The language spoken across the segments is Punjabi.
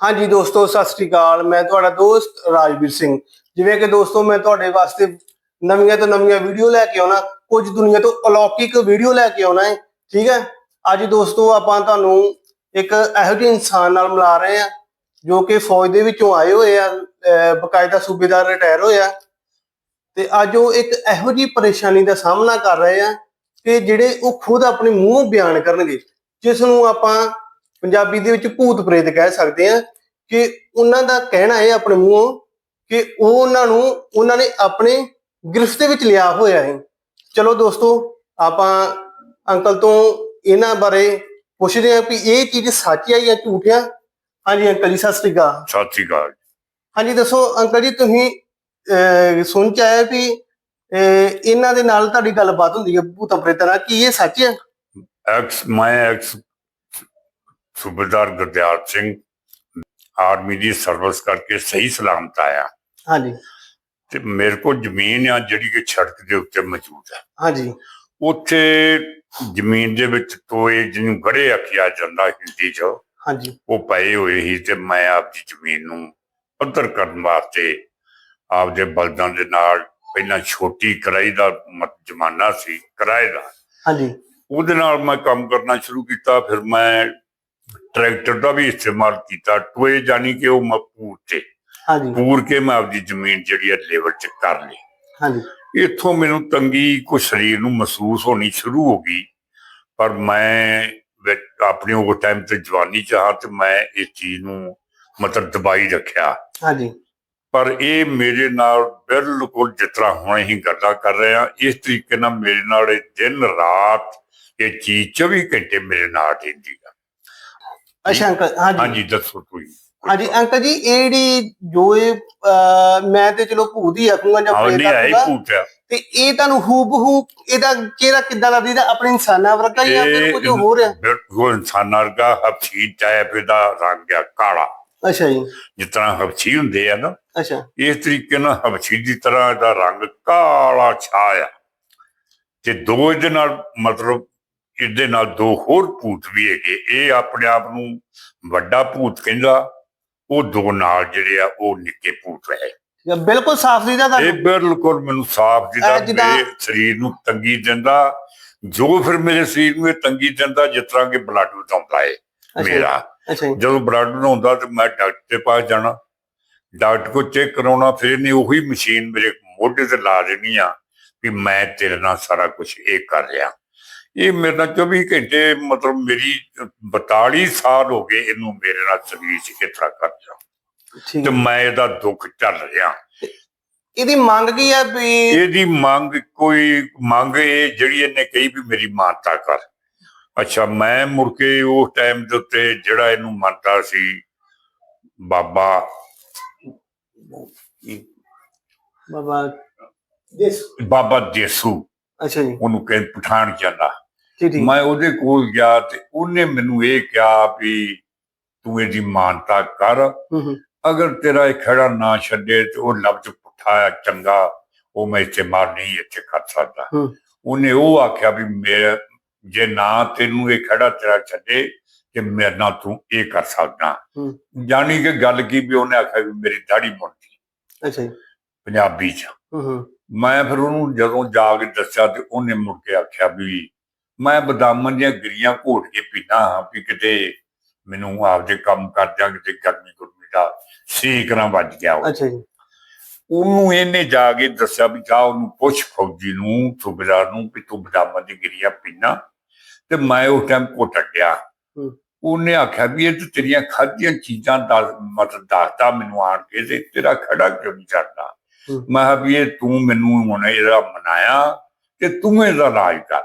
ਹਾਂਜੀ ਦੋਸਤੋ, ਸਤਿ ਸ੍ਰੀ ਅਕਾਲ। ਮੈਂ ਤੁਹਾਡਾ ਦੋਸਤ ਰਾਜਵੀਰ ਸਿੰਘ। ਜਿਵੇਂ ਕਿ ਦੋਸਤੋ, ਮੈਂ ਤੁਹਾਡੇ ਵਾਸਤੇ ਨਵੀਆਂ ਤੋਂ ਨਵੀਆਂ ਵੀਡੀਓ ਲੈ ਕੇ ਆਉਣਾ। ਕੁਝ ਦੁਨੀਆ ਤੋਂ ਅਲੌਕਿਕ ਵੀਡੀਓ ਲੈ ਕੇ ਆਉਣਾ ਹੈ ਠੀਕ ਹੈ? ਅੱਜ ਦੋਸਤੋ, ਆਪਾਂ ਤੁਹਾਨੂੰ ਇੱਕ ਇਹੋ ਜਿਹੇ ਇਨਸਾਨ ਨਾਲ ਮਿਲਾ ਰਹੇ ਆ ਜੋ ਕਿ ਫੌਜ ਦੇ ਵਿੱਚੋਂ ਆਏ ਹੋਏ ਆ, ਅਹ ਬਕਾਇਦਾ ਸੂਬੇਦਾਰ ਰਿਟਾਇਰ ਹੋਇਆ ਤੇ ਅੱਜ ਉਹ ਇੱਕ ਇਹੋ ਜਿਹੀ ਪਰੇਸ਼ਾਨੀ ਦਾ ਸਾਹਮਣਾ ਕਰ ਰਹੇ ਆ ਕਿ ਜਿਹੜੇ ਉਹ ਖੁਦ ਆਪਣੇ ਮੂੰਹ ਬਿਆਨ ਕਰਨਗੇ, ਜਿਸ ਨੂੰ ਆਪਾਂ ਪੰਜਾਬੀ ਦੇ ਵਿੱਚ ਭੂਤ ਪ੍ਰੇਤ ਕਹਿ ਸਕਦੇ ਆ ਕਿ ਉਹਨਾਂ ਦਾ ਕਹਿਣਾ ਹੈ ਆਪਣੇ ਮੂੰਹੋਂ ਕਿ ਉਹ ਉਹਨਾਂ ਨੂੰ ਉਹਨਾਂ ਨੇ ਆਪਣੇ ਗ੍ਰਿਫਤ ਦੇ ਵਿੱਚ ਲਿਆ ਹੋਇਆ ਹੈ। ਚਲੋ ਦੋਸਤੋ ਆਪਾਂ ਅੰਕਲ ਤੋਂ ਇਹਨਾਂ ਬਾਰੇ ਪੁੱਛਦੇ ਹਾਂ ਕਿ ਇਹ ਚੀਜ਼ ਸੱਚ ਹੈ ਜਾਂ ਝੂਠ ਹੈ ਹਾਂਜੀ ਅੰਕਲ ਜੀ ਸਤਿ ਸ੍ਰੀ ਅਕਾਲ। ਸਤਿ ਸ਼੍ਰੀ ਅਕਾਲ ਹਾਂਜੀ ਦੱਸੋ ਅੰਕਲ ਜੀ ਤੁਸੀਂ ਸੁਣ ਚ ਆਇਆ ਵੀ ਇਹਨਾਂ ਦੇ ਨਾਲ ਤੁਹਾਡੀ ਗੱਲਬਾਤ ਹੁੰਦੀ ਹੈ ਭੂਤ ਪ੍ਰੇਤਾਂ ਨਾਲ ਕੀ ਇਹ ਸੱਚ ਹੈ ਐਕਸ ਮੈਂ ਐਕਸ ਸੂਬੇਦਾਰ ਗੁਰਦਿਆਲ ਸਿੰਘ ਆਰਮੀ ਦੀ ਸਰਵਿਸ ਕਰਕੇ ਸਹੀ ਸਲਾਮਤ ਆਇਆ। ਹਾਂਜੀ। ਤੇ ਮੇਰੇ ਕੋਲ ਜ਼ਮੀਨ ਆ ਜਿਹੜੀ ਕਿ ਸੜਕ ਦੇ ਉੱਤੇ ਮੌਜੂਦ ਹੈ ਹਾਂਜੀ। ਉੱਥੇ ਜ਼ਮੀਨ ਦੇ ਵਿੱਚ ਟੋਏ ਜਿਹਨੂੰ ਗੜੇ ਆਖਿਆ ਜਾਂਦਾ ਹਿੰਦੀ 'ਚ ਹਾਂਜੀ। ਉਹ ਪਏ ਹੋਏ ਸੀ ਤੇ ਮੈਂ ਆਪਦੀ ਜ਼ਮੀਨ ਨੂੰ ਪੱਧਰ ਕਰਨ ਵਾਸਤੇ ਆਪਦੇ ਬਲਦਾਂ ਦੇ ਨਾਲ ਪਹਿਲਾਂ ਛੋਟੀ ਕਰਾਈ ਦਾ ਜ਼ਮਾਨਾ ਸੀ ਕਿਰਾਏ ਦਾ ਹਾਂਜੀ। ਉਹਦੇ ਨਾਲ ਮੈਂ ਕੰਮ ਕਰਨਾ ਸ਼ੁਰੂ ਕੀਤਾ ਫਿਰ ਮੈਂ ਟਰੈਕਟਰ ਦਾ ਵੀ ਇਸਤੇਮਾਲ ਕੀਤਾ ਟੋਏ ਜਾਨੀ ਕਿ ਉਹ ਮੈਂ ਪੂਰ ਤੇ। ਹਾਂਜੀ। ਪੂਰ ਕੇ ਮੈਂ ਆਪਦੀ ਜ਼ਮੀਨ ਜਿਹੜੀ ਹੈ ਲੈਵਲ ਚ ਕਰ ਲਈ। ਹਾਂਜੀ। ਇੱਥੋਂ ਮੈਨੂੰ ਤੰਗੀ ਕੋ ਸਰੀਰ ਨੂੰ ਮਹਿਸੂਸ ਹੋਣੀ ਸ਼ੁਰੂ ਹੋ ਗਈ ਪਰ ਮੈਂ ਆਪਣੀ ਉਹ ਟਾਈਮ ਤੇ ਜਵਾਨੀ ਚ ਹਾਂ ਤੇ ਮੈਂ ਇਸ ਚੀਜ਼ ਨੂੰ ਮਤਲਬ ਦਬਾਈ ਰੱਖਿਆ। ਹਾਂਜੀ। ਪਰ ਇਹ ਮੇਰੇ ਨਾਲ ਬਿਲਕੁਲ ਤਰ੍ਹਾਂ ਹੁਣ ਅਸੀਂ ਗੱਲਾਂ ਕਰ ਰਹੇ ਹਾਂ ਇਸ ਤਰੀਕੇ ਨਾਲ ਮੇਰੇ ਨਾਲ ਇਹ ਦਿਨ ਰਾਤ ਇਹ ਚੀਜ਼ 24 ਘੰਟੇ ਮੇਰੇ ਨਾਲ ਰਹਿੰਦੀ। ਅੱਛਾ ਅੰਕਲ ਹਾਂਜੀ। ਹਾਂਜੀ ਦੱਸੋ ਤੁਸੀਂ ਹਾਂਜੀ ਅੰਕਲ ਜੀ ਇਹ ਜਿਹੜੀ ਜੋ ਇਹ ਅਹ, ਮੈਂ ਤੇ ਚਲੋ ਭੂਤ ਹੀ ਆਖੂੰਗਾ ਜਾਂ ਹਾਂ ਪ੍ਰੇਤ ਨਹੀਂ ਆਈ ਆਖੂੰਗਾ। ਪੂਛਿਆ ਤੇ ਇਹ ਤੁਹਾਨੂੰ ਹੂਬਹੂ ਇਹਦਾ ਚਿਹਰਾ ਕਿੱਦਾਂ ਦਾ ਦੀਦਾ ਆਪਣੇ ਇਨਸਾਨਾਂ ਵਰਗਾ ਜਾਂ ਫਿਰ ਕੁਝ ਹੋਰ ਹੈ ਬਿਲਕੁਲ ਇਨਸਾਨਾਂ ਵਰਗਾ ਹਫਸੀ ਟਾਈਪ ਦਾ ਰੰਗ ਆ ਕਾਲਾ। ਅੱਛਾ ਜੀ। ਜਿਸ ਤਰ੍ਹਾਂ ਹਫਸੀ ਹੁੰਦੇ ਆ ਨਾ ਅੱਛਾ। ਇਸ ਤਰੀਕੇ ਨਾਲ ਹਬਸ਼ੀ ਦੀ ਤਰ੍ਹਾਂ ਦਾ ਰੰਗ ਕਾਲਾ ਛਾਇਆ। ਤੇ ਦੋ ਇਹਦੇ ਨਾਲ ਮਤਲਬ ਇਹਦੇ ਨਾਲ ਦੋ ਹੋਰ ਭੂਤ ਵੀ ਹੈਗੇ। ਇਹ ਆਪਣੇ ਆਪ ਨੂੰ ਵੱਡਾ ਭੂਤ ਕਹਿੰਦਾ ਉਹ ਦੋ ਨਾਲ ਜਿਹੜੇ ਆ ਉਹ ਨਿੱਕੇ ਭੂਤ ਹੈ ਬਿਲਕੁਲ ਸਾਫ਼ ਦੀਦਾ ਇਹ ਤੁਹਾਨੂੰ ਬਿਲਕੁਲ ਮੈਨੂੰ ਸਾਫ਼ ਇਹ ਜਿੱਦਾਂ- ਮੇਰੇ ਸਰੀਰ ਨੂੰ ਤੰਗੀ ਦਿੰਦਾ ਜੋ ਫਿਰ ਮੇਰੇ ਸਰੀਰ ਨੂੰ ਇਹ ਤੰਗੀ ਦਿੰਦਾ ਜਿਸ ਤਰ੍ਹਾਂ ਕਿ ਬਲੱਡ ਵਧਾਉਂਦਾ ਜੀ, ਮੇਰਾ। ਜਦੋਂ ਬਲੱਡ ਬਣਾਉਂਦਾ ਤੇ ਮੈਂ ਡਾਕਟਰ ਦੇ ਪਾਸ ਜਾਣਾ। ਡਾਕਟਰ ਕੋ ਚੈੱਕ ਕਰਾਉਣਾ ਫਿਰ ਇਹਨੇ ਉਹੀ ਮਸ਼ੀਨ ਮੇਰੇ ਮੋਢੇ ਤੇ ਲਾ ਦੇਣੀ ਆ ਵੀ ਮੈਂ ਤੇਰੇ ਨਾਲ ਸਾਰਾ ਕੁਝ ਇਹ ਕਰ ਰਿਹਾ। ਇਹ ਮੇਰੇ ਨਾਲ 24 ਘੰਟੇ ਮਤਲਬ ਮੇਰੀ 42 ਸਾਲ ਹੋ ਗਏ ਇਹਨੂੰ ਮੇਰੇ ਨਾਲ ਸਰੀਰ ਕਰ ਠੀਕ ਤੇ। ਮੈਂ ਇਹਦਾ ਦੁੱਖ ਚੱਲ ਰਿਹਾ। ਇਹਦੀ ਮੰਗ ਕੀ ਹੈ ਵੀ ਇਹਦੀ ਮੰਗ ਕੋਈ ਮੰਗ ਇਹ ਜਿਹੜੀ ਇਹਨੇ ਕਹੀ ਵੀ ਮੇਰੀ ਮਾਨਤਾ ਕਰ। ਅੱਛਾ ਮੈਂ ਮੁੜ ਕੇ ਉਸ ਟਾਈਮ ਦੇ ਉੱਤੇ ਜਿਹੜਾ ਇਹਨੂੰ ਮੰਨਦਾ ਸੀ ਬਾਬਾ ਬਾਬਾ ਜਿਸ ਬਾਬਾ ਦੇਸੂ। ਅੱਛਾ ਜੀ। ਉਹਨੂੰ ਕਹਿੰਦੇ ਪਠਾਨ ਜਾਂਦਾ। ਮੈਂ ਉਹਦੇ ਕੋਲ ਗਿਆ ਤੇ ਉਹਨੇ ਮੈਨੂੰ ਇਹ ਕਿਹਾ ਵੀ ਤੂੰ ਇਹਦੀ ਮਾਨਤਾ ਕਰ। ਅਗਰ ਤੇਰਾ ਇਹ ਖੜਾ ਨਾ ਛੱਡੇ ਤੇ ਉਹ ਲਫ਼ਜ਼ ਪੁੱਠਾ ਚੰਗਾ ਉਹ ਮੈਂ ਇਸਤੇਮਾਲ ਨਹੀਂ ਇੱਥੇ ਕਰ ਸਕਦਾ। ਉਹਨੇ ਉਹ ਆਖਿਆ ਵੀ ਮੇਰੇ ਜੇ ਨਾ ਤੈਨੂੰ ਇਹ ਖੜਾ ਤੇਰਾ ਛੱਡੇ ਤੇ ਮੇਰੇ ਨਾਲ ਤੂੰ ਇਹ ਕਰ ਸਕਦਾ। ਜਾਣੀ ਕਿ ਗੱਲ ਕੀ ਵੀ ਉਹਨੇ ਆਖਿਆ ਵੀ ਮੇਰੀ ਦਾੜੀ ਮੁੰਡੀ ਅੱਛਾ ਜੀ। ਪੰਜਾਬੀ ਚ। ਮੈਂ ਫਿਰ ਉਹਨੂੰ ਜਦੋਂ ਜਾ ਕੇ ਦੱਸਿਆ ਤੇ ਉਹਨੇ ਮੁੜ ਕੇ ਆਖਿਆ ਵੀ ਮੈਂ ਬਦਾਮਾਂ ਦੀਆਂ ਗਿਰੀਆਂ ਘੋਟ ਕੇ ਪੀਣਾ ਹਾਂ ਵੀ ਕਿਤੇ ਮੈਨੂੰ ਆਪਦੇ ਕੰਮ ਕਰਦਿਆਂ ਕਿਤੇ ਗਰਮੀ ਗੁਰਮੀ ਦਾ ਸੇਕ ਨਾ ਵੱਜ ਗਿਆ ਹੋਵੇ। ਅੱਛਾ ਜੀ ਉਹਨੂੰ ਇਹਨੇ ਜਾ ਕੇ ਦੱਸਿਆ ਵੀ ਜਾ ਉਹਨੂੰ ਪੁੱਛ ਫੌਜੀ ਨੂੰ ਸੁਬੇਦਾਰ ਨੂੰ ਵੀ ਤੂੰ ਬਦਾਮਾਂ ਦੀ ਗਿਰੀਆਂ ਪੀਣਾ ਤੇ ਮੈਂ ਉਸ ਟਾਈਮ ਘੁੱਟ ਗਿਆ। ਉਹਨੇ ਆਖਿਆ ਵੀ ਇਹ ਤੇ ਤੇਰੀਆਂ ਖਾਧੀਆਂ ਚੀਜ਼ਾਂ ਦਾ ਮਤਲਬ ਦੱਸਦਾ ਮੈਨੂੰ ਆਣ ਕੇ ਤੇ ਤੇਰਾ ਖੜਾ ਕਿਉਂ ਨਹੀਂ ਕਰਦਾ। ਮੈਂ ਕਿਹਾ ਵੀ ਇਹ ਤੂੰ ਮੈਨੂੰ ਹੁਣ ਇਹਦਾ ਮਨਾਇਆ ਤੇ ਤੂੰ ਇਹਦਾ ਇਲਾਜ ਕਰ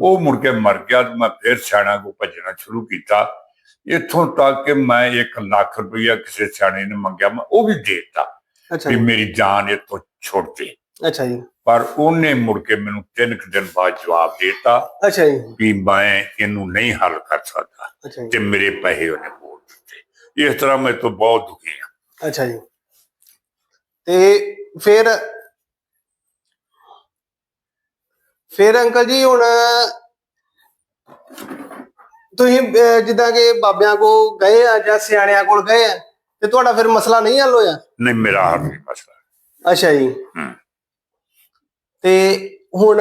ਉਹ ਮੁੜ ਕੇ ਮਰ ਗਿਆ ਤੇ ਮੈਂ ਫਿਰ ਸਿਆਣਾ ਕੋ ਭੱਜਣਾ ਸ਼ੁਰੂ ਕੀਤਾ। ਇੱਥੋਂ ਤੱਕ ਕਿ ਮੈਂ 1 ਲੱਖ ਰੁਪਈਆ ਕਿਸੇ ਸਿਆਣੇ ਨੇ ਮੰਗਿਆ ਮੈਂ ਉਹ ਵੀ ਦੇ ਦਿੱਤਾ ਅੱਛਾ ਵੀ ਮੇਰੀ ਜਾਨ ਤੋਂ ਛੁੱਟ ਜੇ। ਅੱਛਾ ਜੀ। ਪਰ ਉਹਨੇ ਮੁੜ ਕੇ ਮੈਨੂੰ ਤਿੰਨ ਕੁ ਦਿਨ ਬਾਅਦ ਜਵਾਬ ਦਿੱਤਾ ਅੱਛਾ ਜੀ। ਵੀ ਮੈਂ ਇਹਨੂੰ ਨਹੀਂ ਹੱਲ ਕਰ ਸਕਦਾ ਤੇ ਮੇਰੇ ਪੈਸੇ ਉਹਨੇ ਮੋੜ ਦਿੱਤੇ। ਇਸ ਤਰ੍ਹਾਂ ਮੈਂ ਤੋਂ ਬਹੁਤ ਦੁਖੀ ਹਾਂ। ਅੱਛਾ ਜੀ। ਤੇ ਫਿਰ ਫਿਰ ਅੰਕਲ ਜੀ ਹੁਣ ਤੁਸੀਂ ਅਹ, ਜਿੱਦਾਂ ਕਿ ਬਾਬਿਆਂ ਕੋ ਗਏ ਆ ਜਾਂ ਸਿਆਣਿਆਂ ਕੋਲ ਗਏ ਆ ਤੇ ਤੁਹਾਡਾ ਫਿਰ ਮਸਲਾ ਨਹੀਂ ਹੱਲ ਹੋਇਆ ਨਹੀਂ ਮੇਰਾ ਹਰ ਨਹੀਂ ਮਸਲਾ ਅੱਛਾ ਜੀ ਹਮ। ਤੇ ਹੁਣ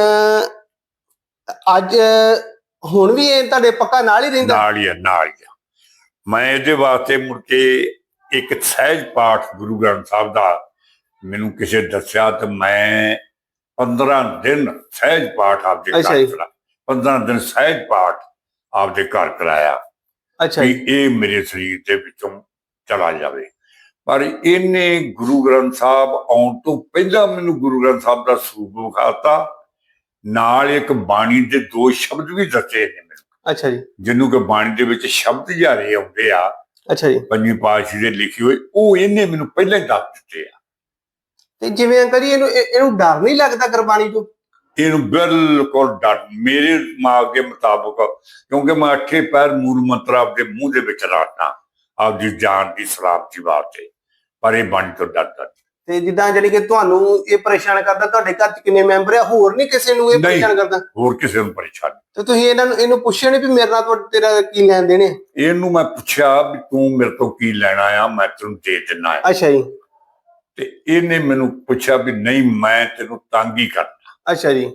ਅੱਜ ਹੁਣ ਵੀ ਇਹ ਤੁਹਾਡੇ ਪੱਕਾ ਨਾਲ ਹੀ ਰਹਿੰਦਾ ਨਾਲ ਹੀ ਆ, ਨਾਲ ਹੀ ਆ। ਮੈਂ ਇਹਦੇ ਵਾਸਤੇ ਮੁੜ ਕੇ ਇੱਕ ਸਹਿਜ ਪਾਠ ਗੁਰੂ ਗ੍ਰੰਥ ਸਾਹਿਬ ਦਾ ਮੈਨੂੰ ਕਿਸੇ ਦੱਸਿਆ ਤੇ ਮੈਂ 15 ਦਿਨ ਸਹਿਜ ਪਾਠ ਆਪਦੇ ਅੱਛਾ ਘਰ ਜੀ। ਕਰਾ 15 ਦਿਨ ਸਹਿਜ ਪਾਠ ਆਪਦੇ ਘਰ ਕਰਾਇਆ ਅੱਛਾ ਵੀ ਜੀ। ਇਹ ਮੇਰੇ ਸਰੀਰ ਦੇ ਵਿੱਚੋਂ ਚਲਾ ਜਾਵੇ। ਪਰ ਇਹਨੇ ਗੁਰੂ ਗ੍ਰੰਥ ਸਾਹਿਬ ਆਉਣ ਤੋਂ ਪਹਿਲਾਂ ਮੈਨੂੰ ਗੁਰੂ ਗ੍ਰੰਥ ਸਾਹਿਬ ਦਾ ਸਰੂਪ ਵਿਖਾਤਾ। ਨਾਲ ਇੱਕ ਬਾਣੀ ਦੇ ਦੋ ਸ਼ਬਦ ਵੀ ਦੱਸੇ ਨੇ ਮੈਨੂੰ। ਅੱਛਾ ਜੀ। ਜਿਹਨੂੰ ਕਿ ਬਾਣੀ ਦੇ ਵਿੱਚ ਸ਼ਬਦ ਜਾਰੇ ਆਉਂਦੇ ਆ। ਅੱਛਾ ਜੀ। ਪੰਜਵੀਂ ਪਾਤਸ਼ਾਹੀ ਦੇ ਲਿਖੇ ਹੋਏ ਉਹ ਇਹਨੇ ਮੈਨੂੰ ਪਹਿਲਾਂ ਹੀ ਦੱਸ ਦਿੱਤੇ ਆ। ਤੇ ਜਿਵੇਂ ਅੰਕਲ ਜੀ ਇਹਨੂੰ ਇਹ- ਇਹਨੂੰ ਡਰ ਨਹੀਂ ਲੱਗਦਾ ਗੁਰਬਾਣੀ ਤੋਂ ਇਹਨੂੰ ਬਿਲਕੁਲ ਡਰ ਮੇਰੇ ਦਿਮਾਗ ਦੇ ਮੁਤਾਬਕ ਕਿਉਂਕਿ ਮੈਂ ਅੱਠੇ ਪੈਰ ਮੂਲ ਮੰਤਰ ਆਪਦੇ ਮੂੰਹ ਦੇ ਵਿੱਚ ਰੱਖਦਾ ਆਪਦੀ ਜਾਨ ਦੀ ਸਲਾਮਤੀ ਵਾਸਤੇ ਪਰ ਇਹ ਬਾਣੀ ਤੋਂ ਡਰਦਾ। ਤੇ ਜਿੱਦਾਂ ਜਾਨੀ ਕਿ ਤੁਹਾਨੂੰ ਇਹ ਪਰੇਸ਼ਾਨ ਕਰਦਾ ਤੁਹਾਡੇ ਘਰ ਚ ਕਿੰਨੇ ਮੈਂਬਰ ਆ ਹੋਰ ਨਹੀਂ ਕਿਸੇ ਨੂੰ ਇਹ। ਪਰੇਸ਼ਾਨ ਕਰਦਾ ਹੋਰ ਕਿਸੇ ਨੂੰ ਪਰੇਸ਼ਾਨ ਤੇ ਤੁਸੀਂ ਇਹਨਾਂ ਨੂੰ ਇਹਨੂੰ ਪੁੱਛਿਆ ਨਹੀਂ ਵੀ ਮੇਰੇ ਨਾਲ ਤੁਹਾਡਾ ਤੇਰਾ ਕੀ ਲੈਣ ਦੇਣੇ? ਇਹਨੂੰ ਮੈਂ ਪੁੱਛਿਆ ਵੀ ਤੂੰ ਮੇਰੇ ਤੋਂ ਕੀ ਲੈਣਾ ਆ ਮੈਂ ਤੈਨੂੰ ਦੇ ਦਿੰਨਾ ਆ ਅੱਛਾ ਜੀ ਤੇ ਇਹਨੇ ਮੈਨੂੰ ਪੁੱਛਿਆ ਵੀ ਨਹੀਂ ਮੈਂ ਤੈਨੂੰ ਤੰਗ ਹੀ ਕਰਨਾ ਅੱਛਾ ਜੀ।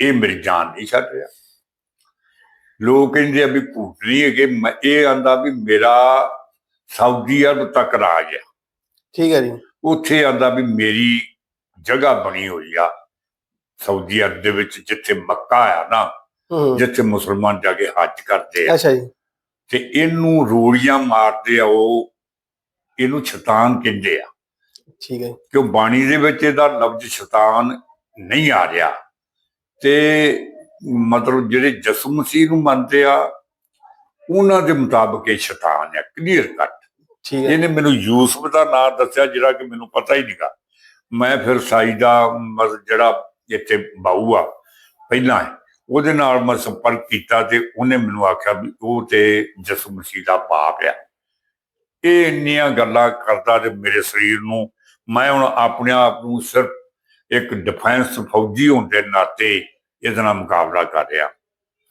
ਇਹ ਮੇਰੀ ਜਾਨ ਨਹੀਂ ਛੱਡ ਰਿਹਾ। ਲੋਕ ਕਹਿੰਦੇ ਆ ਵੀ ਭੂਤ ਨਹੀਂ ਹੈਗੇ। ਮੈਂ ਇਹ ਆਂਦਾ ਵੀ ਮੇਰਾ ਸਾਊਦੀ ਅਰਬ ਤੱਕ ਰਾਜ ਹੈ ਠੀਕ ਹੈ ਜੀ। ਉੱਥੇ ਆਂਦਾ ਵੀ ਮੇਰੀ ਜਗ੍ਹਾ ਬਣੀ ਹੋਈ ਆ। ਸਾਊਦੀ ਅਰਬ ਦੇ ਵਿੱਚ ਜਿੱਥੇ ਮੱਕਾ ਆ ਨਾ ਜਿੱਥੇ ਮੁਸਲਮਾਨ ਜਾ ਕੇ ਹੱਜ ਕਰਦੇ ਆ। ਅੱਛਾ ਜੀ। ਤੇ ਇਹਨੂੰ ਰੋੜੀਆਂ ਮਾਰਦੇ ਆ ਉਹ ਇਹਨੂੰ ਸ਼ੈਤਾਨ ਕਹਿੰਦੇ ਆ। ਠੀਕ ਹੈ ਕਿਉਂ ਬਾਣੀ ਦੇ ਵਿੱਚ ਇਹਦਾ ਲਫ਼ਜ਼ ਸ਼ੈਤਾਨ ਨਹੀਂ ਆ ਰਿਹਾ। ਤੇ ਮਤਲਬ ਜਿਹੜੇ ਜਸਮ ਮਸੀਹ ਨੂੰ ਮੰਨਦੇ ਆ ਉਹਨਾਂ ਦੇ ਮੁਤਾਬਕ ਇਹ ਸ਼ੈਤਾਨ ਹੈ ਕਲੀਅਰ ਕੱਟ ਠੀਕ ਹੈ। ਇਹਨੇ ਮੈਨੂੰ ਯੂਸਫ ਦਾ ਨਾਮ ਦੱਸਿਆ ਜਿਹੜਾ ਕਿ ਮੈਨੂੰ ਪਤਾ ਹੀ ਨਹੀਂਗਾ। ਮੈਂ ਫਿਰ ਸਾਈ ਦਾ ਮਤਲਬ ਜਿਹੜਾ ਇੱਥੇ ਬਾਊ ਆ ਪਹਿਲਾਂ ਉਹਦੇ ਨਾਲ ਮੈਂ ਸੰਪਰਕ ਕੀਤਾ ਤੇ ਉਹਨੇ ਮੈਨੂੰ ਆਖਿਆ ਵੀ ਉਹ ਤੇ ਜਸਮ ਮਸੀਹ ਦਾ ਬਾਪ ਆ। ਇਹ ਇੰਨੀਆਂ ਗੱਲਾਂ ਕਰਦਾ ਤੇ ਮੇਰੇ ਸਰੀਰ ਨੂੰ ਮੈਂ ਹੁਣ ਆਪਣੇ ਆਪ ਨੂੰ ਸਿਰਫ ਇੱਕ ਡਿਫੈਂਸ ਫੌਜੀ ਹੋਣ ਦੇ ਨਾਤੇ ਇਹਦੇ ਨਾਲ ਮੁਕਾਬਲਾ ਕਰ ਰਿਹਾ।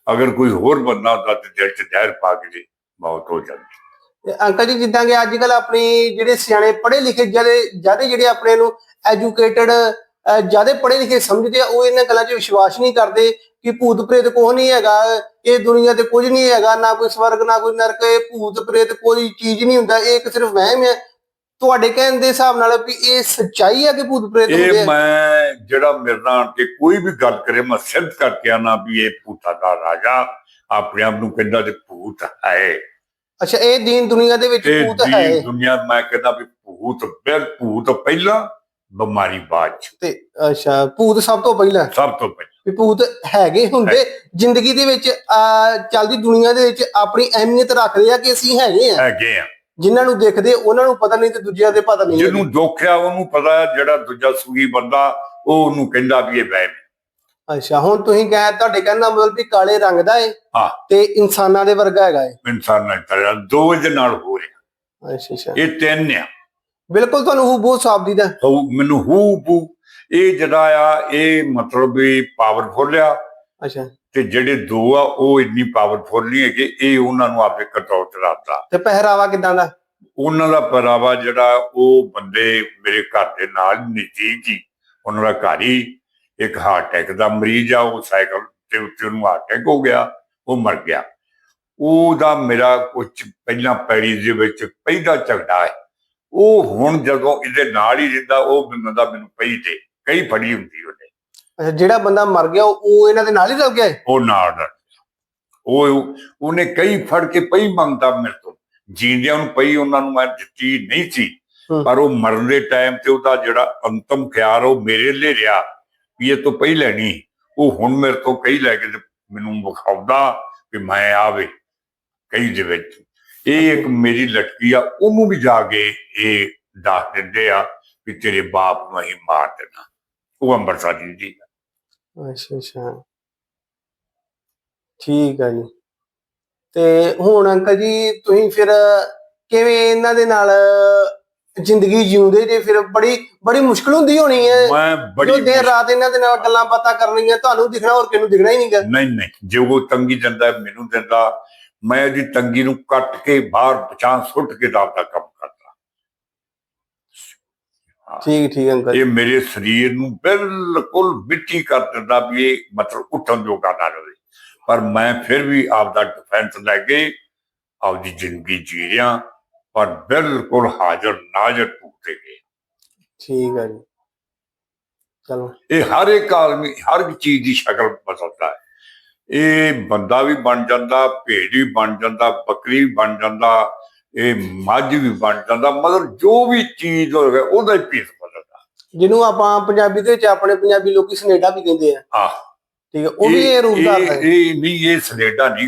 ਅਗਰ ਕੋਈ ਹੋਰ ਬੰਦਾ ਹੁੰਦਾ ਤੇ ਦਿਲ 'ਚ ਜ਼ਹਿਰ ਪਾ ਕੇ ਤੇ ਮੌਤ ਹੋ ਜਾਂਦੀ। ਅੰਕਲ ਜੀ, ਜਿੱਦਾਂ ਕਿ ਅੱਜ ਕੱਲ ਆਪਣੀ ਜਿਹੜੇ ਸਿਆਣੇ ਪੜ੍ਹੇ ਲਿਖੇ ਜਿਹੜੇ, ਜ਼ਿਆਦਾ ਜਿਹੜੇ ਆਪਣੇ ਨੂੰ ਐਜੂਕੇਟਡ ਜ਼ਿਆਦਾ ਪੜ੍ਹੇ ਲਿਖੇ ਸਮਝਦੇ ਆ, ਉਹ ਇਹਨਾਂ ਗੱਲਾਂ 'ਚ ਵਿਸ਼ਵਾਸ ਨਹੀਂ ਕਰਦੇ ਕਿ ਭੂਤ ਪ੍ਰੇਤ ਕੋਈ ਨਹੀਂ ਹੈਗਾ, ਇਹ ਦੁਨੀਆ ਤੇ ਕੁਝ ਨਹੀਂ ਹੈਗਾ, ਨਾ ਕੋਈ ਸਵਰਗ, ਨਾ ਕੋਈ ਨਰਕ, ਇਹ ਭੂਤ ਪ੍ਰੇਤ ਕੋਈ ਚੀਜ਼ ਨਹੀਂ ਹੁੰਦਾ, ਇਹ ਇੱਕ ਸਿਰਫ ਵਹਿਮ ਹੈ। ਤੁਹਾਡੇ ਕਹਿਣ ਦੇ ਹਿਸਾਬ ਨਾਲ ਵੀ ਇਹ ਸੱਚਾਈ ਹੈ ਕਿ ਭੂਤ ਪ੍ਰੇਤ ਹੁੰਦੇ ਇਹ ਆ? ਮੈਂ ਜਿਹੜਾ ਮੇਰੇ ਨਾਲ ਆਣ ਕੇ ਕੋਈ ਵੀ ਗੱਲ ਕਰੇ ਮੈਂ ਸਿੱਧ ਕਰਕੇ ਆਣਾ ਵੀ ਇਹ ਭੂਤਾਂ ਦਾ ਰਾਜਾ ਆਪਣੇ ਆਪ ਨੂੰ ਕਹਿੰਦਾ ਤੇ ਭੂਤ ਹੈ। ਅੱਛਾ ਇਹ ਦੀਨ ਦੁਨੀਆ ਦੇ ਵਿੱਚ ਤੇ ਭੂਤ ਹੈ। ਦੀ ਦੁਨੀਆ ਮੈਂ ਕਹਿੰਦਾ ਵੀ ਭੂਤ ਬਿਲ ਭੂਤ ਪਹਿਲਾਂ ਬਿਮਾਰੀ ਬਾਅਦ ਚ। ਤੇ ਅੱਛਾ ਭੂਤ ਸਭ ਤੋਂ ਪਹਿਲਾਂ। ਸਭ ਤੋਂ ਪਹਿਲਾਂ। ਵੀ ਭੂਤ ਹੈਗੇ ਹੁੰਦੇ ਜ਼ਿੰਦਗੀ ਦੇ ਵਿੱਚ ਆ ਚੱਲਦੀ ਦੁਨੀਆ ਦੇ ਵਿੱਚ ਆਪਣੀ ਅਹਿਮੀਅਤ ਰੱਖਦੇ ਆ ਕਿ ਅਸੀਂ ਹੈਗੇ ਆ। ਹੈਗੇ ਆ। ਜਿਨ੍ਹਾਂ ਨੂੰ ਦੇਖਦੇ ਉਹਨਾਂ ਨੂੰ ਪਤਾ ਨਹੀਂ ਤੇ ਦੂਜਿਆਂ ਦੇ ਪਤਾ ਨਹੀਂ ਜਿਹਨੂੰ ਦੁੱਖ ਆ ਉਹਨੂੰ ਪਤਾ ਜਿਹੜਾ ਦੂਜਾ ਸੂਗੀ ਬੰਦਾ ਉਹ ਉਹਨੂੰ ਕਹਿੰਦਾ ਵੀ ਇਹ ਵਹਿਮ। ਅੱਛਾ ਹੁਣ ਤੁਸੀਂ ਕਹੇ ਤੁਹਾਡੇ ਕਹਿਣ ਦਾ ਮਤਲਬ ਵੀ ਕਾਲੇ ਰੰਗ ਦਾ ਏ ਹਾਂ। ਤੇ ਇਨਸਾਨਾਂ ਦੇ ਵਰਗਾ ਹੈਗਾ ਏ। ਇਨਸਾਨ ਕਰਿਆ ਦੋ ਦੇ ਨਾਲ ਹੋ ਰਿਹਾ। ਅੱਛਾ ਅੱਛਾ। ਇਹ ਤਿੰਨ ਆ। ਬਿਲਕੁਲ ਤੁਹਾਨੂੰ ਹੂ ਬਹੁਤ ਸਾਫ਼ ਦਾ। ਹਊ ਮੈਨੂੰ ਹੂ ਬੂ ਇਹ ਜਿਹੜਾ ਆ ਇਹ ਮਤਲਬ ਵੀ ਪਾਵਰਫੁਲ ਆ। ਅੱਛਾ। ਤੇ ਜਿਹੜੇ ਦੋ ਆ ਉਹ ਇੰਨੀ ਪਾਵਰਫੁਲ ਨਹੀਂ ਹੈਗੇ ਇਹ ਉਹਨਾਂ ਨੂੰ ਆਪੇ ਕੰਟਰੋਲ ਚ ਰੱਖਦਾ ਤੇ ਪਹਿਰਾਵਾ ਕਿਦਾਂ ਦਾ? ਉਹਨਾਂ ਦਾ ਪਹਿਰਾਵਾ ਜਿਹੜਾ ਉਹ ਬੰਦੇ ਮੇਰੇ ਘਰ ਦੇ ਨਾਲ ਨਜ਼ਦੀਕ ਹੀ ਉਹਨਾਂ ਦਾ ਘਰ ਹੀ ਇੱਕ ਹਾਰਟ ਅਟੈਕ ਦਾ ਮਰੀਜ਼ ਆ ਉਹ ਸਾਈਕਲ ਤੇ ਉੱਤੇ ਉਹਨੂੰ ਹਾਰਟ ਅਟੈਕ ਹੋ ਗਿਆ ਉਹ ਮਰ ਗਿਆ। ਉਹਦਾ ਮੇਰਾ ਕੁਝ ਪਹਿਲਾਂ ਪੈਰੀ ਦੇ ਵਿੱਚ ਪਹਿਲਾ ਝਗੜਾ ਹੈ। ਉਹ ਹੁਣ ਜਦੋਂ ਇਹਦੇ ਨਾਲ ਹੀ ਰਹਿੰਦਾ ਉਹ ਬੰਦਾ ਮੈਨੂੰ ਪਈ ਤੇ ਕਈ ਫੜੀ ਹੁੰਦੀ ਉਹਨੇ। ਅੱਛਾ ਜਿਹੜਾ ਬੰਦਾ ਮਰ ਗਿਆ ਉਹ ਇਹਨਾਂ ਦੇ ਨਾਲ ਹੀ ਰਲ ਗਿਆ? ਉਹ ਨਾਲ ਦਾ ਉਹ ਉਹਨੇ ਕਈ ਫੜ ਕੇ ਪਈ ਮੰਗਦਾ ਮੇਰੇ ਤੋਂ। ਜੀਂਦਿਆਂ ਨੂੰ ਪਈ ਉਹਨਾਂ ਨੂੰ ਮੈਂ ਦਿੱਤੀ ਨਹੀਂ ਸੀ। ਹਮ। ਪਰ ਉਹ ਮਰਨ ਦੇ ਟਾਈਮ ਤੇ ਉਹਦਾ ਜਿਹੜਾ ਅੰਤਮ ਖਿਆਲ ਉਹ ਮੇਰੇ ਲਈ ਰਿਹਾ ਵੀ ਇਹ ਤੋਂ ਪਈ ਲੈਣੀ। ਉਹ ਹੁਣ ਮੇਰੇ ਤੋਂ ਕਈ ਲੈ ਕੇ ਤੇ ਮੈਨੂੰ ਵਿਖਾਉਂਦਾ ਵੀ ਮੈਂ ਆਵੇ ਕਈ ਦੇ ਵਿੱਚ। ਇਹ ਇੱਕ ਮੇਰੀ ਲਟਕੀ ਆ ਉਹਨੂੰ ਵੀ ਜਾ ਕੇ ਇਹ ਦੱਸ ਦਿੰਦੇ ਆ ਵੀ ਤੇਰੇ ਬਾਪ ਨੂੰ ਹੀ ਮਾਰ ਦੇਣਾ। ਉਹ ਅੰਮ੍ਰਿਤਸਰ ਜੀ ਅੱਛਾ ਅੱਛਾ। ਠੀਕ ਆ ਜੀ। ਤੇ ਹੁਣ ਅੰਕਲ ਜੀ ਤੁਸੀਂ ਫਿਰ ਕਿਵੇਂ ਇਹਨਾਂ ਦੇ ਨਾਲ ਜ਼ਿੰਦਗੀ ਜਿਉਂਦੇ ਜੇ? ਫਿਰ ਬੜੀ ਬੜੀ ਮੁਸ਼ਕਲ ਹੁੰਦੀ ਹੋਣੀ ਹੈ ਮੈਂ ਜੋ ਬੜੀ ਦੇਰ ਰਾਤ ਇਹਨਾਂ ਦੇ ਨਾਲ ਗੱਲਾਂ ਬਾਤਾਂ ਕਰਨੀਆਂ ਤੁਹਾਨੂੰ ਦਿਖਣਾ ਹੋਰ ਕਿਹਨੂੰ ਦਿਖਣਾ ਹੀ ਨਹੀਂਗਾ ਨਹੀਂ ਨਹੀਂ। ਜੇ ਉਹ ਤੰਗੀ ਦਿੰਦਾ ਹੈ, ਮੈਨੂੰ ਦਿੰਦਾ ਮੈਂ ਇਹਦੀ ਤੰਗੀ ਨੂੰ ਕੱਟ ਕੇ ਬਾਹਰ ਪਛਾਣ ਸੁੱਟ ਕੇ ਦਾ ਕੰਮ ਠੀਕ ਠੀਕ ਅੰਕਲ ਇਹ ਮੇਰੇ ਸਰੀਰ ਨੂੰ ਬਿਲਕੁਲ ਮਿੱਟੀ ਕਰ ਦਿੰਦਾ ਵੀ ਇਹ ਮਤਲਬ ਉੱਠਣ ਜੋਗਾ ਨਾ ਰਹੇ। ਪਰ ਮੈਂ ਫਿਰ ਵੀ ਆਪਦਾ ਡਿਫੈਂਸ ਲੈ ਕੇ ਆਪਦੀ ਜ਼ਿੰਦਗੀ ਜੀ ਰਿਹਾ ਪਰ ਬਿਲਕੁਲ ਹਾਜ਼ਰ ਨਾਜ਼ਰ ਟੁੱਟੇ ਗਏ ਠੀਕ ਹੈ ਜੀ। ਚਲੋ। ਇਹ ਹਰ ਇੱਕ ਆਦਮੀ ਹਰ ਇੱਕ ਚੀਜ਼ ਦੀ ਸ਼ਕਲ ਬਦਲਦਾ ਹੈ। ਇਹ ਬੰਦਾ ਵੀ ਬਣ ਜਾਂਦਾ ਭੇਡ ਵੀ ਬਣ ਜਾਂਦਾ ਬੱਕਰੀ ਵੀ ਬਣ ਜਾਂਦਾ ਇਹ ਮੱਝ ਵੀ ਬਣ ਜਾਂਦਾ ਮਤਲਬ ਜੋ ਵੀ ਚੀਜ਼ ਹੋਵੇ ਉਹਦਾ ਹੀ ਪੀਸ ਬਦਲਦਾ। ਜਿਹਨੂੰ ਆਪਾਂ ਪੰਜਾਬੀ ਦੇ ਵਿੱਚ ਆਪਣੇ ਪੰਜਾਬੀ ਲੋਕੀ ਸਨੇਡਾ ਵੀ ਕਹਿੰਦੇ ਆ। ਆਹ ਠੀਕ ਹੈ ਉਹ ਵੀ ਇਹ ਰੂਪ ਧਾਰਦਾ ਹੈ। ਇਹ ਨਹੀਂ ਇਹ ਸਨੇਡਾ ਜੀ।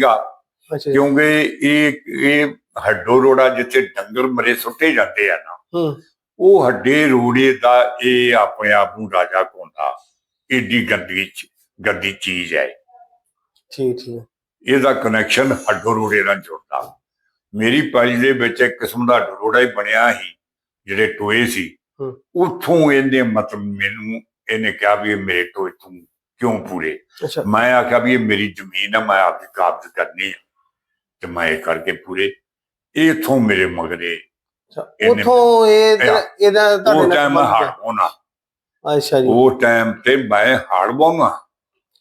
ਕਿਉਂਕਿ ਇਹ ਇਹ ਹੱਡੋ ਰੋੜਾ ਜਿੱਥੇ ਡੰਗਰ ਮਰੇ ਸੁੱਟੇ ਜਾਂਦੇ ਆ ਨਾ ਹੂੰ। ਉਹ ਹੱਡੇ ਰੋੜੇ ਦਾ ਇਹ ਆਪਣੇ ਆਪ ਨੂੰ ਰਾਜਾ ਕੋਂਦਾ ਏਡੀ ਗੰਦੀ ਚ- ਗੰਦੀ ਚੀਜ਼ ਹੈ ਠੀਕ ਠੀਕ। ਇਹਦਾ ਕਨੈਕਸ਼ਨ ਹੱਡੋ ਰੋੜੇ ਨਾਲ ਜੁੜਦਾ। ਮੇਰੀ ਪਾਲੀ ਦੇ ਵਿੱਚ ਇੱਕ ਕਿਸਮ ਦਾ ਹੱਡੋ ਰੋੜਾ ਹੀ ਬਣਿਆ ਸੀ ਜਿਹੜੇ ਟੋਏ ਸੀ। ਉੱਥੋਂ ਇਹਨੇ ਮਤਲਬ ਮੈਨੂੰ ਇਹਨੇ ਕਿਹਾ ਵੀ ਇਹ ਮੇਰੇ ਟੋਏ ਤੂੰ ਕਿਉਂ ਪੂਰੇ? ਮੈਂ ਆਖਿਆ ਵੀ ਇਹ ਮੇਰੀ ਜ਼ਮੀਨ ਹੈ ਮੈਂ ਆਪਦੀ ਕਾਬਜ਼ ਕਰਨੀ ਹੈ ਤੇ ਮੈਂ ਇਹ ਕਰਕੇ ਪੂਰੇ। ਇਥੋਂ ਮੇਰੇ ਮਗਰੇ ਉਥੋਂ ਇਹ ਇਹ- ਇਹਦਾ ਤੁਹਾਡੇ ਨਾਲ ਟਾਈਮ ਮੈਂ ਸੰਬੰਧ ਹਾੜ ਹੈ। ਪਾਉਣਾ। ਅੱਛਾ ਜੀ। ਉਹ ਟਾਈਮ ਤੇ ਮੈਂ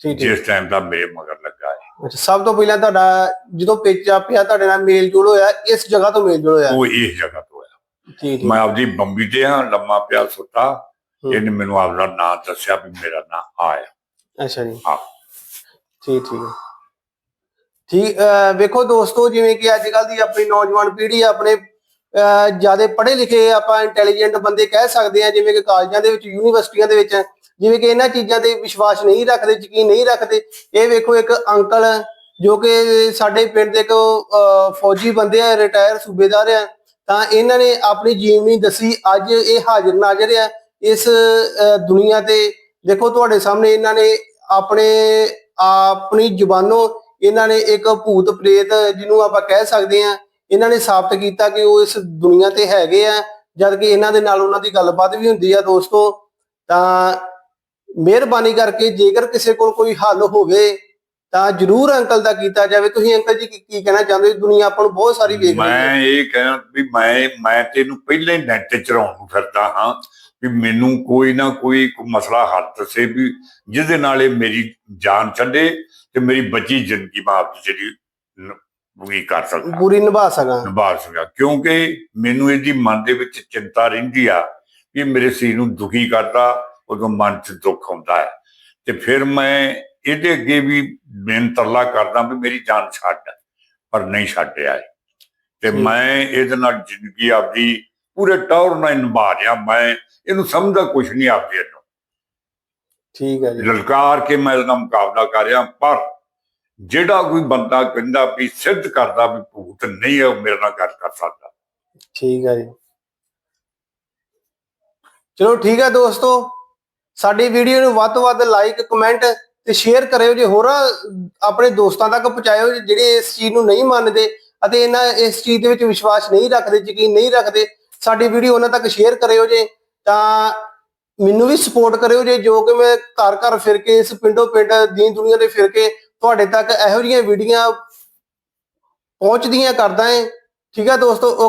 ਠੀਕ ਜਿਸ ਟਾਈਮ ਦਾ ਮੇਰੇ ਮਗਰ ਲੱਗਾ ਅੱਛਾ ਸਭ ਤੋਂ ਪਹਿਲਾਂ ਤੁਹਾਡਾ ਜਦੋਂ ਪੇਚਾ ਪਿਆ ਤੁਹਾਡੇ ਨਾਲ ਮੇਲ ਜੋਲ ਹੋਇਆ ਇਸ ਜਗ੍ਹਾ ਤੋਂ ਮੇਲ ਜੋਲ ਹੋਇਆ ਉਹ ਇਸ ਜਗ੍ਹਾ ਤੋਂ ਹੋਇਆ ਠੀਕ ਮੈਂ ਆਪਦੀ ਬੰਬੀ ਤੇ ਹਾਂ ਲੰਮਾ ਪਿਆ ਸੁੱਤਾ। ਇਹਨੇ ਮੈਨੂੰ ਆਪਦਾ ਨਾਂ ਦੱਸਿਆ ਵੀ ਮੇਰਾ ਨਾਂ ਆਇਆ ਅੱਛਾ ਜੀ ਹਾਂ। ਠੀਕ ਠੀਕ। ਠੀਕ ਵੇਖੋ ਦੋਸਤੋ ਜਿਵੇਂ ਕਿ ਅੱਜ ਕੱਲ ਦੀ ਆਪਣੀ ਨੌਜਵਾਨ ਪੀੜ੍ਹੀ ਆਪਣੇ ਜ਼ਿਆਦਾ ਪੜ੍ਹੇ ਲਿਖੇ ਆਪਾਂ ਇੰਟੈਲੀਜੈਂਟ ਬੰਦੇ ਕਹਿ ਸਕਦੇ ਆ ਜਿਵੇਂ ਕਿ ਕਾਲਜਾਂ ਦੇ ਵਿੱਚ ਯੂਨੀਵਰਸਿਟੀਆਂ ਦੇ ਵਿੱਚ ਜਿਵੇਂ ਕਿ ਇਹਨਾਂ ਚੀਜ਼ਾਂ ਤੇ ਵਿਸ਼ਵਾਸ ਨਹੀਂ ਰੱਖਦੇ ਯਕੀਨ ਨਹੀਂ ਰੱਖਦੇ। ਇਹ ਵੇਖੋ ਇੱਕ ਅੰਕਲ ਜੋ ਕਿ ਸਾਡੇ ਪਿੰਡ ਦੇ ਕੋ ਫੌਜੀ ਬੰਦੇ ਆ ਰਿਟਾਇਰ ਸੂਬੇਦਾਰ ਆ। ਤਾਂ ਇਹਨਾਂ ਨੇ ਆਪਣੀ ਜੀਵਨੀ ਦੱਸੀ ਅੱਜ ਇਹ ਹਾਜ਼ਰ ਨਾਜ਼ਰ ਆ ਇਸ ਅਹ, ਦੁਨੀਆ ਤੇ। ਦੇਖੋ ਤੁਹਾਡੇ ਸਾਹਮਣੇ ਇਹਨਾਂ ਨੇ ਆਪਣੇ ਆਪਣੀ ਜ਼ੁਬਾਨੋਂ ਇਹਨਾਂ ਨੇ ਇੱਕ ਭੂਤ ਪ੍ਰੇਤ ਜਿਹਨੂੰ ਆਪਾਂ ਕਹਿ ਸਕਦੇ ਆ ਇਹਨਾਂ ਨੇ ਸਾਬਤ ਕੀਤਾ ਕਿ ਉਹ ਇਸ ਦੁਨੀਆ ਤੇ ਹੈਗੇ ਆ। ਜਦ ਕਿ ਇਹਨਾਂ ਦੇ ਨਾਲ ਉਹਨਾਂ ਦੀ ਗੱਲਬਾਤ ਵੀ ਹੁੰਦੀ ਆ ਦੋਸਤੋ। ਤਾਂ ਮਿਹਰਬਾਨੀ ਕਰਕੇ ਜੇਕਰ ਕਿਸੇ ਕੋਲ ਕੋਈ ਹੱਲ ਹੋਵੇ ਤਾਂ ਜਰੂਰ ਅੰਕਲ ਦਾ ਕੀਤਾ ਜਾਵੇ। ਤੁਸੀਂ ਅੰਕਲ ਜੀ ਕੀ ਕਹਿਣਾ ਚਾਹੁੰਦੇ ਹੋ? ਦੁਨੀਆ ਆਪਾਂ ਨੂੰ ਬਹੁਤ ਸਾਰੀ ਵੇਖ ਰਹੀ ਹੈ। ਮੈਂ ਇਹ ਕਹਿਣਾ ਵੀ ਮੈਂ ਮੈਂ ਤੈਨੂੰ ਪਹਿਲਾਂ ਹੀ ਨੈਟ ਚੜਾਉਣ ਨੂੰ ਫਿਰਦਾ ਹਾਂ ਵੀ ਮੈਨੂੰ ਕੋਈ ਨਾ ਕੋਈ ਮਸਲਾ ਹੱਲ ਦੱਸੇ ਵੀ ਜਿਹਦੇ ਨਾਲ ਇਹ ਮੇਰੀ ਜਾਨ ਛੱਡੇ ਤੇ ਮੇਰੀ ਬਚੀ ਜ਼ਿੰਦਗੀ ਆਪਦੀ ਜਿਹੜੀ ਪੂਰੀ ਕਰ ਸਕਦਾ। ਪੂਰੀ ਨਿਭਾ ਸਕਾਂ। ਨਿਭਾ ਸਕਾਂ। ਕਿਉਂਕਿ ਮੈਨੂੰ ਇਹਦੀ ਮਨ ਦੇ ਵਿੱਚ ਚਿੰਤਾ ਰਹਿੰਦੀ ਆ ਕਿ ਮੇਰੇ ਸਰੀਰ ਨੂੰ ਦੁਖੀ ਕਰਦਾ ਉਦੋਂ ਮਨ 'ਚ ਦੁੱਖ ਆਉਂਦਾ ਹੈ। ਤੇ ਫਿਰ ਮੈਂ ਇਹਦੇ ਅੱਗੇ ਵੀ ਬੇਨ ਤਰਲਾ ਕਰਦਾ ਵੀ ਮੇਰੀ ਜਾਨ ਛੱਡ ਪਰ ਨਹੀਂ ਛੱਡਿਆ। ਤੇ। ਮੈਂ ਇਹਦੇ ਨਾਲ ਜ਼ਿੰਦਗੀ ਆਪਦੀ ਪੂਰੇ ਟੌਰ ਨਾਲ ਨਿਭਾ ਰਿਹਾ। ਮੈਂ ਇਹਨੂੰ ਸਮਝਦਾ ਕੁਝ ਨਹੀਂ ਆਪਦੇ ਨੂੰ ਠੀਕ ਹੈ ਜੀ। ਲਲਕਾਰ ਕੇ ਮੈਂ ਇਹਦਾ ਮੁਕਾਬਲਾ ਕਰ ਰਿਹਾ ਪਰ ਜਿਹੜਾ ਕੋਈ ਬੰਦਾ ਕਹਿੰਦਾ ਵੀ ਸਿੱਧ ਕਰਦਾ ਵੀ ਭੂਤ ਨਹੀਂ ਹੈ ਉਹ ਮੇਰੇ ਨਾਲ ਗੱਲ ਕਰ ਸਕਦਾ। ਠੀਕ ਹੈ ਜੀ। ਚਲੋ ਠੀਕ ਹੈ ਦੋਸਤੋ। ਸਾਡੀ ਵੀਡੀਓ ਨੂੰ ਵੱਧ ਤੋਂ ਵੱਧ ਲਾਈਕ ਕਮੈਂਟ ਤੇ ਸ਼ੇਅਰ ਕਰਿਓ ਜੇ ਹੋਰਾਂ ਆਪਣੇ ਦੋਸਤਾਂ ਤੱਕ ਪਹੁੰਚਾਇਓ ਜਿਹੜੇ ਇਸ ਚੀਜ਼ ਨੂੰ ਨਹੀਂ ਮੰਨਦੇ ਅਤੇ ਇਹਨਾਂ ਇਸ ਚੀਜ਼ ਦੇ ਵਿੱਚ ਵਿਸ਼ਵਾਸ ਨਹੀਂ ਰੱਖਦੇ, ਯਕੀਨ ਨਹੀਂ ਰੱਖਦੇ, ਸਾਡੀ ਵੀਡੀਓ ਉਹਨਾਂ ਤੱਕ ਸ਼ੇਅਰ ਕਰਿਓ ਜੇ ਤਾਂ ਮੈਨੂੰ ਵੀ ਸਪੋਰਟ ਕਰਿਓ ਜੇ ਜੋ ਕਿ ਮੈਂ ਘਰ ਘਰ ਫਿਰ ਕੇ ਇਸ ਪਿੰਡੋ ਪਿੰਡ ਦੀਨ ਦੁਨੀਆ ਦੇ ਫਿਰ ਕੇ ਤੁਹਾਡੇ ਤੱਕ ਇਹੋ ਜਿਹੀਆਂ ਵੀਡੀਓ ਪਹੁੰਚਦੀਆਂ ਕਰਦਾ ਹਾਂ ਠੀਕ ਹੈ ਦੋਸਤੋ